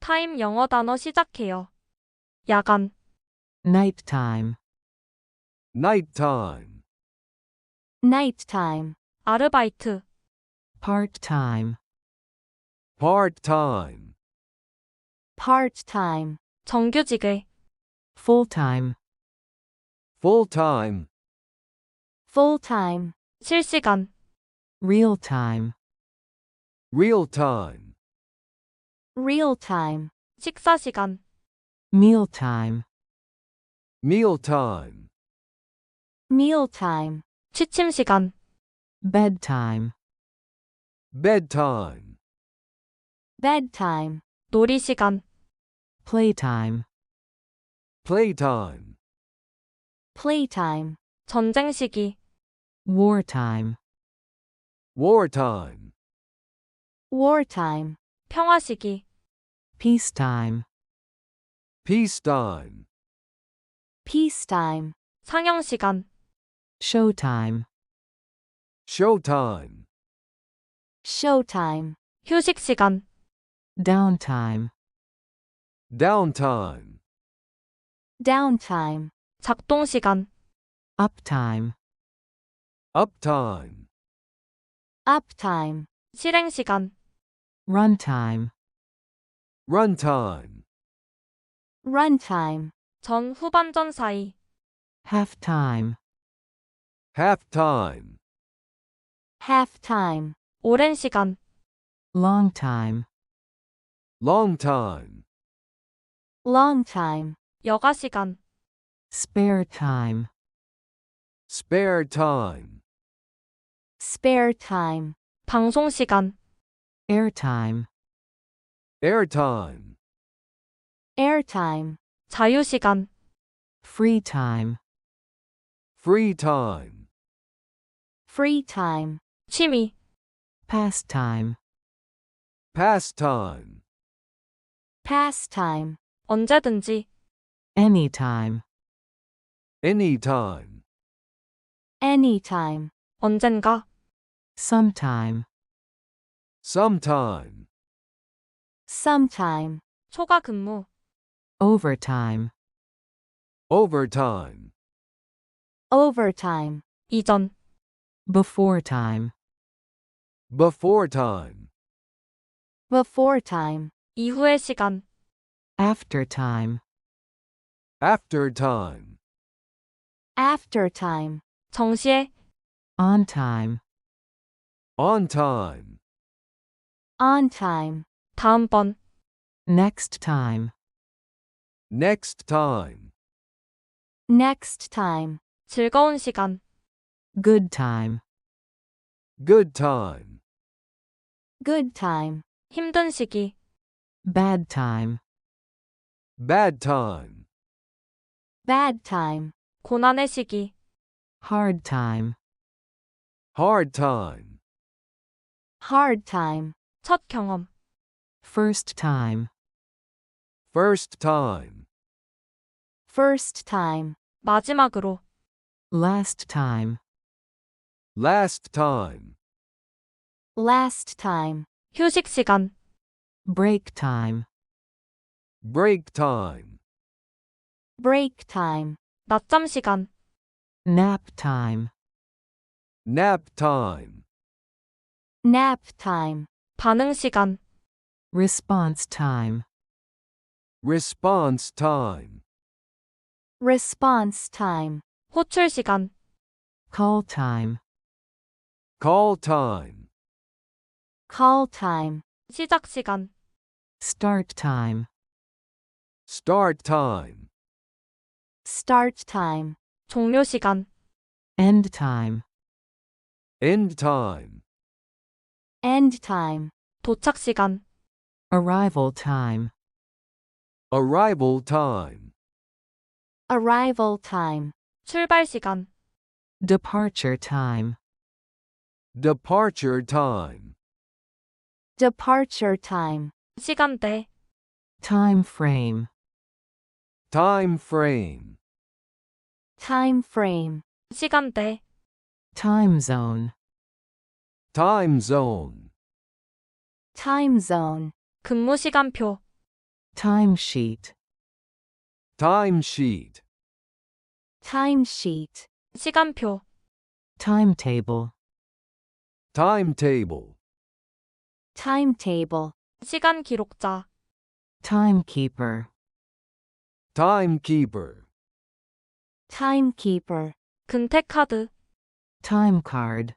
타임 영어 단어 시작해요. 야간, nighttime, nighttime, nighttime, 아르바이트, part-time, part-time, part-time, 정규직의, full-time, full-time, full-time, 실시간, real-time, real-time, real-time, 식사 시간, mealtime, mealtime, mealtime, 취침 시간, bedtime, bedtime, bedtime, 놀이 시간, playtime, playtime, playtime, 전쟁 시기, wartime, wartime, wartime, 평화 시기, peacetime, peacetime, peacetime, 상영 시간, showtime, showtime, showtime, 휴식 시간, downtime, downtime, downtime, 작동 시간, uptime, uptime, uptime, 실행 시간, runtime, runtime, runtime, 전 후반전 사이, halftime, halftime, halftime, 오랜 시간, long time, long time, long time, 여가 시간, spare time, spare time, spare time, 방송 시간, airtime, airtime, airtime, 자유 시간, free time, free time, free time, 취미, pastime, pastime, pastime, 언제든지, anytime, anytime, anytime, 언젠가, sometime, sometime, sometime, 초과 근무, overtime, overtime, overtime, 이전, before time, before time, before time, 이후의 시간, after time, after time, after time, 정시에, on time, on time, on time, 다음번, next time, next time, next time, 즐거운 시간, good time, good time, good time, 힘든 시기, bad time, bad time, bad time, 고난의 시기, hard time, hard time, hard time, 첫 경험, first time, first time, first time, 마지막으로, last time, last time, last time, 휴식 시간, break time, break time, break time, 낮잠 시간, nap time, nap time, nap time, 반응 시간, response time, response time, response time, 호출 시간, call time, call time, call time, 시작 시간, start time, start time, start time, 종료 시간, end time, end time, end time, 도착 시간, arrival time, arrival time, arrival time, 출발 시간, departure time, departure time, departure time, 시간대, time frame, time frame, time frame, 시간대, time zone, time zone, time zone, 근무 시간표, Timesheet. timesheet, timesheet, 시간표, Timetable. timetable, timetable, 시간 기록자, Timekeeper. timekeeper, timekeeper, 근태 카드, Timecard.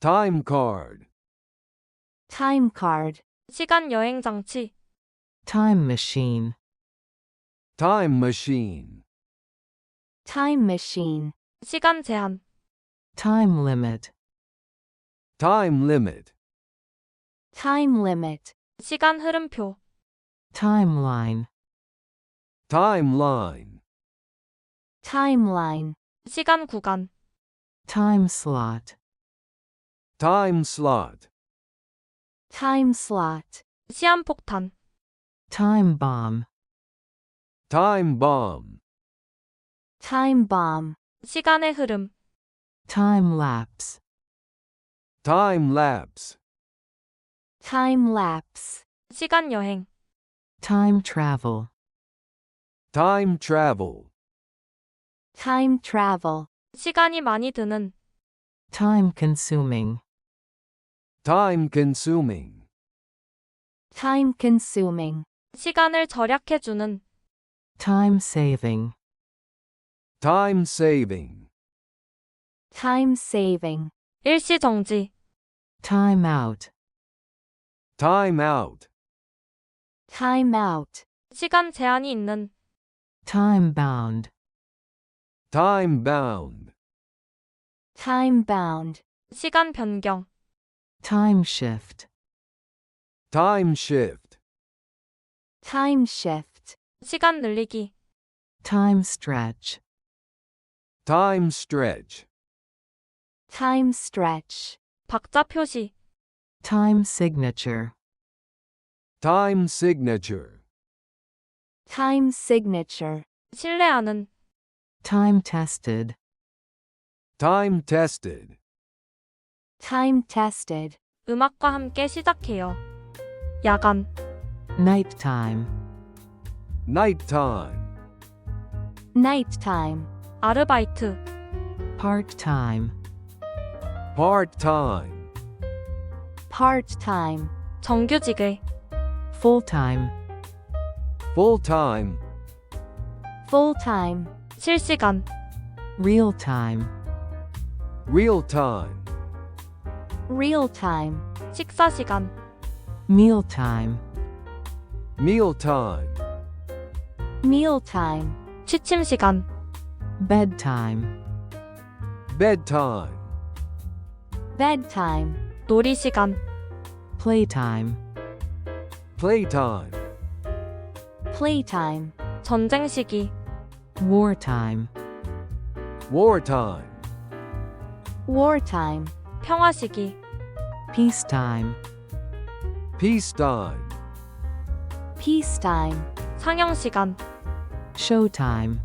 time card, timecard, 시간 여행 장치, Time machine. time machine, time machine, 시간 제한, Time limit. time limit, time limit, 시간 흐름표, Timeline. timeline, timeline, 시간 구간, Time slot. time slot, time slot, 시한폭탄, Time bomb. time bomb, time bomb, 시간의 흐름, Time lapse. time lapse, time lapse, 시간 여행, Time travel. time travel, time travel, 시간이 많이 드는, Time consuming. Time consuming, time consuming, 시간을 절약해 주는, Time saving. time saving, time saving, 일시 정지, Time out. time out, time out, 시간 제한이 있는, Time bound. time bound, time bound, 시간 변경, Time shift. time shift, time shift, 시간 늘리기, Time stretch. time stretch, time stretch, 박자 표시, Time signature. time signature, time signature, 신뢰하는, Time tested. time tested, time tested, 음악과 함께 시작해요. 야간, Nighttime. nighttime, nighttime, 아르바이트, Part time. part time, part time, 정규직의, Full time. full time, full time, 실시간, Real time. real time, real time, 식사 시간, Meal time. meal time, meal time, 취침 시간, Bedtime. bedtime, bedtime, 놀이 시간, Playtime. playtime, playtime, 전쟁 시기, Wartime. wartime, wartime, 평화 시기, Peacetime. peacetime, peacetime, 상영 시간, Showtime.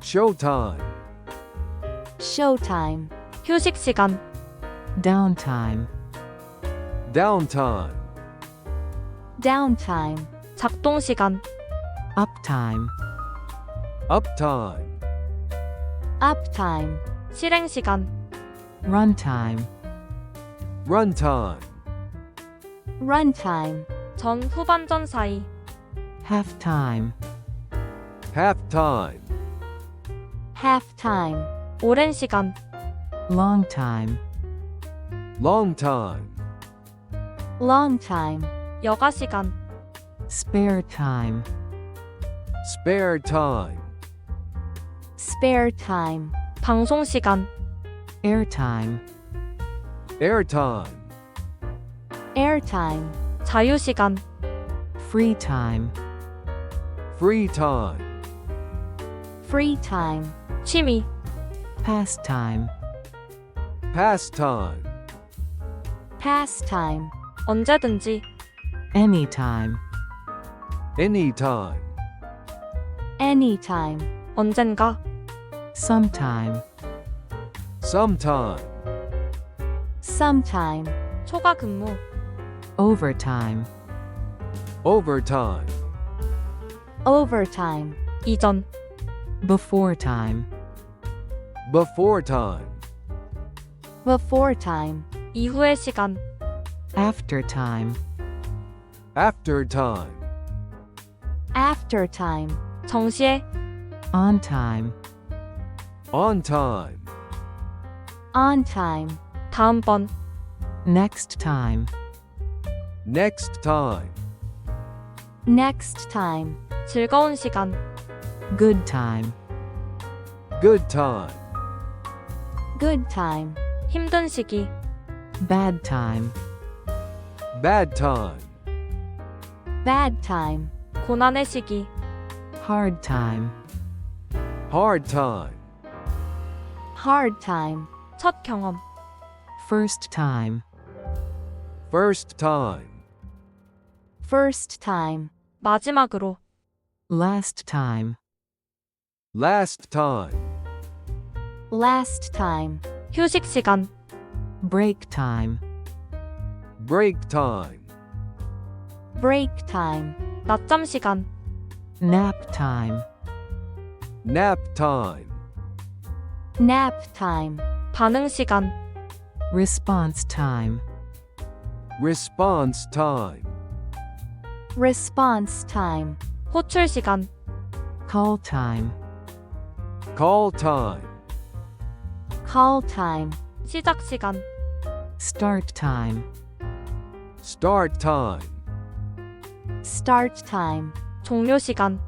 showtime, showtime, 휴식 시간, Downtime. downtime, downtime, 작동 시간, Uptime. uptime, uptime, 실행 시간, Runtime. runtime, runtime, 전 후반전 사이, Halftime. halftime, halftime, 오랜 시간, Long time. long time, long time, 여가 시간, Spare time. spare time, spare time, 방송 시간, Airtime. airtime, airtime, 자유 시간, Free time. free time, free time, 취미, Pastime. pastime, pastime, 언제든지, Anytime. anytime, anytime, 언젠가, Sometime. sometime, sometime, 초과 근무, Overtime. overtime, overtime, 이전, Before time. before time, before time, 이후의 시간, After time. after time, after time, 정시에, On time. on time, on time, 다음번, Next time. next time, next time, 즐거운 시간, Good time. good time, good time, 힘든 시기, Bad time. bad time, bad time, 고난의 시기, Hard time. hard time, hard time, 첫 경험, First time. first time, first time, 마지막으로, Last time. last time, last time, 휴식 시간, Break time. break time, break time, 낮잠 시간, Nap time. nap time, nap time, 반응 시간, Response time. response time, response time, 호출 시간, Call time. call time, call time, 시작 시간, Start time. start time, start time, 종료 시간,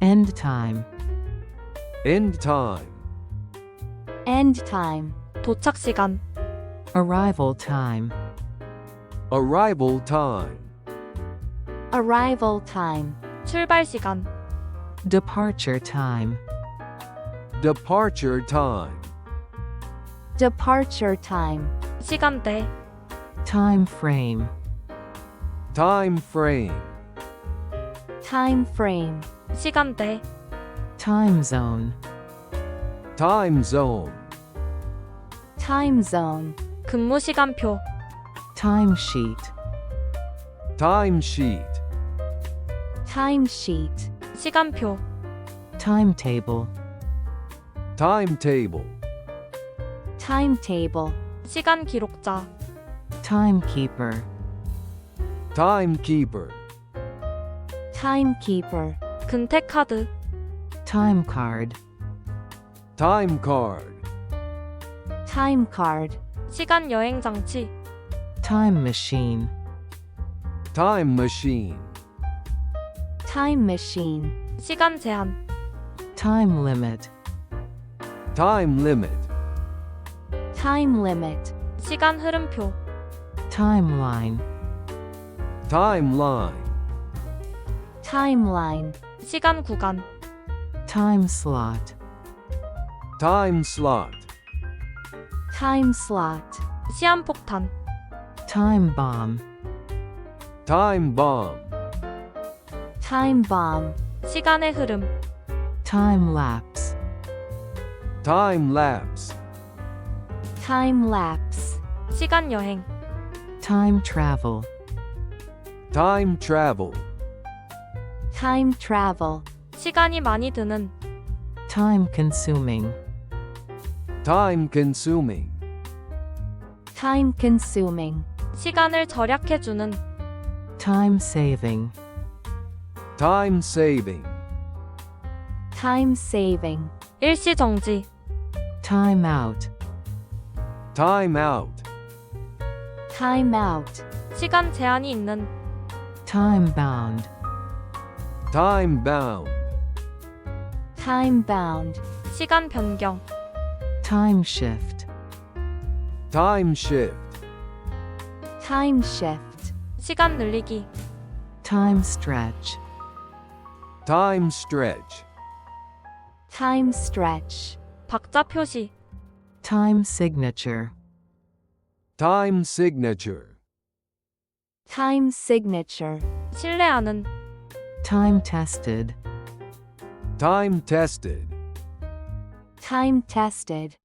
End time. end time, end time, 도착 시간, Arrival time. arrival time, arrival time, 출발 시간, Departure time. departure time, departure time, 시간대, Time frame. time frame, time frame, 시간대, Time zone. Time zone, time zone, 근무 시간표, Time sheet. time sheet, time sheet, 시간표, Timetable. timetable, timetable, 시간 기록자, Timekeeper. timekeeper, timekeeper, 근태 카드, Time card. time card, time card, 시간 여행 장치, Time machine. time machine, time machine, 시간 제한, Time limit. time limit, time limit, 시간 흐름표, Timeline. timeline, timeline, 시간 구간, Time slot. time slot, time slot, 시한폭탄, Time bomb. time bomb, time bomb, 시간의 흐름, Time lapse. time lapse, time lapse, 시간 여행, Time travel. time travel, time travel, 시간이 많이 드는, Time consuming. Time consuming, time consuming, 시간을 절약해주는, Time saving. time saving, time saving, 일시 정지, Time out. time out, time out, 시간 제한이 있는, Time bound. time bound, time bound, 시간 변경, Time shift. time shift, time shift, 시간 늘리기, Time stretch. time stretch, time stretch, 박자 표시, Time signature. time signature, time signature, 신뢰하는, Time tested. time tested, time tested,